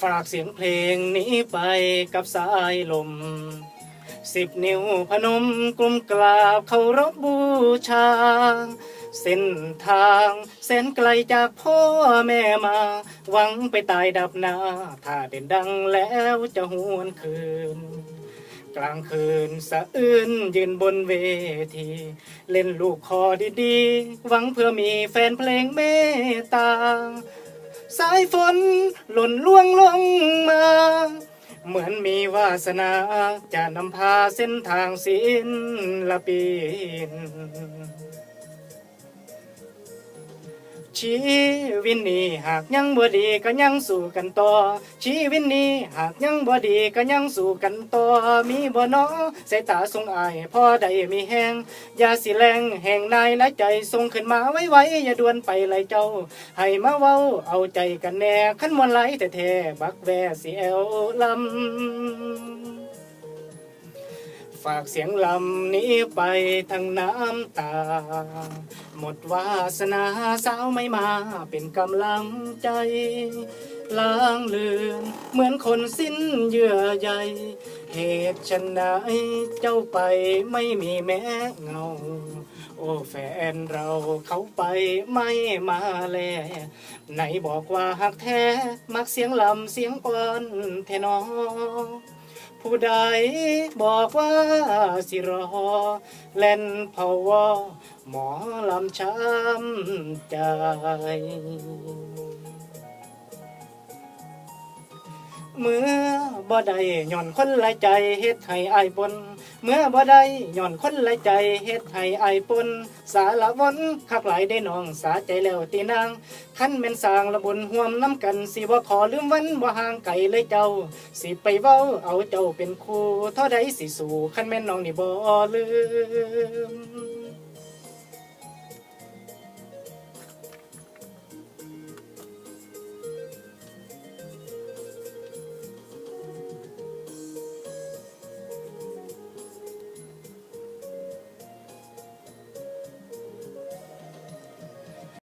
ฝากเสียงเพลงนี้ไปกับสายลม สิบนิ้วพนมกลุ่มกราบเคารพบูชา เส้นทางแสนไกลจากพ่อแม่มา หวังไปตายดับหนา ถ้าเด่นดังแล้วจะหวนคืน กลางคืนสะอื้นยืนบนเวที เล่นลูกคอดีๆ หวังเพื่อมีแฟนเพลงเมตตา สายฝนหล่นล่วงลงมา เหมือนมีวาสนา จะนำพาเส้นทางศิลปิน ชีวิตนี้หากยังบ่ดีก็ยังสู้กันต่อชีวิตนี้หากยังบ่ดีก็ยังสู้กันต่อมีบ่น้อสายตาทรงอายพอได้มีแหงอย่าสิแรงแห่งนายและใจทรงขึ้นมาไว้ไว้อย่าด่วนไปเลยเจ้า ให้มาเว้าเอาใจกันแน่ขั้นมวนไหลแต่แท้ๆบักแวสิแอวลำ ฝากเสียงลำนี้ไปทั้งน้ำตา หมดวาสนาสาวไม่มาเป็นกำลังใจล้างเลือนเหมือนคนสิ้นเยื่อใยเหตุฉันไหนเจ้าไปไม่มีแม้เงา โอ้แฟนเราเขาไปไม่มาแล ไหนบอกว่าหักแท้ มักเสียงลำเสียงปอนแทนอ ผู้ใดบอกว่าสิรอ เล่นพาวอหมอลำช้ำใจ เมื่อบ่ได้ย่อนคนหลายใจเฮ็ดให้อายปนเมื่อบ่ได้ย่อนคนหลายใจเฮ็ดให้อายปนสารวนคักหลายได้น้องสาใจแล้วตีนางคันแม่นสร้างระบุญห่วมน้ำกันสิบ่ขอลืมวันบ่ห่างไกลเลยเจ้า สิไปเว้าเอาเจ้าเป็นครูเท่าใดสิสู่คันแม่นน้องนี่บ่ลืม